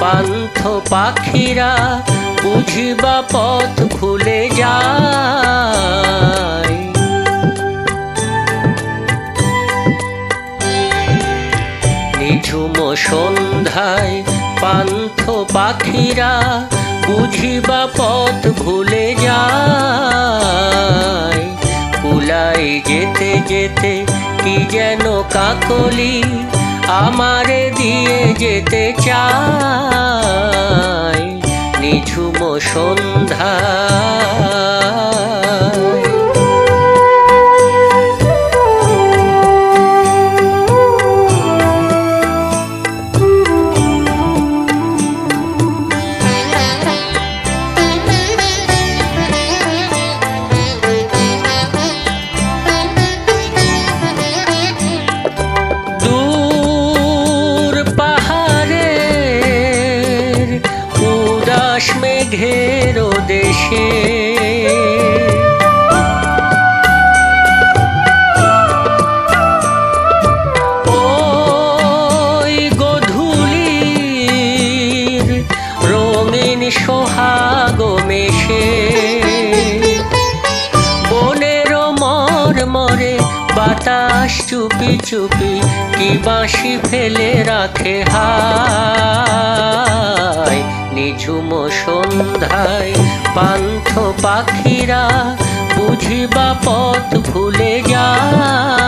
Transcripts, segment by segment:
পান্থ পাখিরা বুঝিবা পথ ভুলে যায়। নিঝুম সন্ধ্যায় পান্থ পাখিরা বুঝিবা পথ ভুলে যায়। কুলাই যেতে যেতে কি যেন কাকলি আমারে দিয়ে যেতে চায়। উদাস মেঘের দেশে ওই গধূলির রঙিন সোহাগ মেশে। বনের মর মরে বাতাস চুপি চুপি, কি বাঁশি ফেলে রাখে হায় নিঝুম সন্ধ্যায় পান্থ পাখিরা বুঝিবা পথ ভুলে যায়।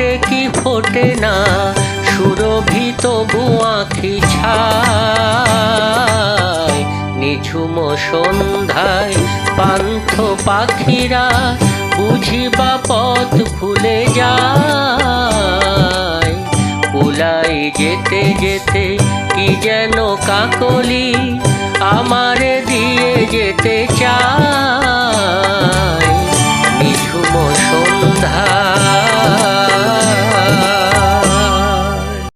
ফোটে কি ফোটে না, সুরভিত বুয়াখি ছায়? নিঝুম সন্ধ্যায় পান্থ পাখিরা বুঝিবা পথ ভুলে যায়। কুলাই যেতে যেতে কি যেন কাকলি আমারে দিয়ে যেতে চায়। নিঝুম সন্ধ্যা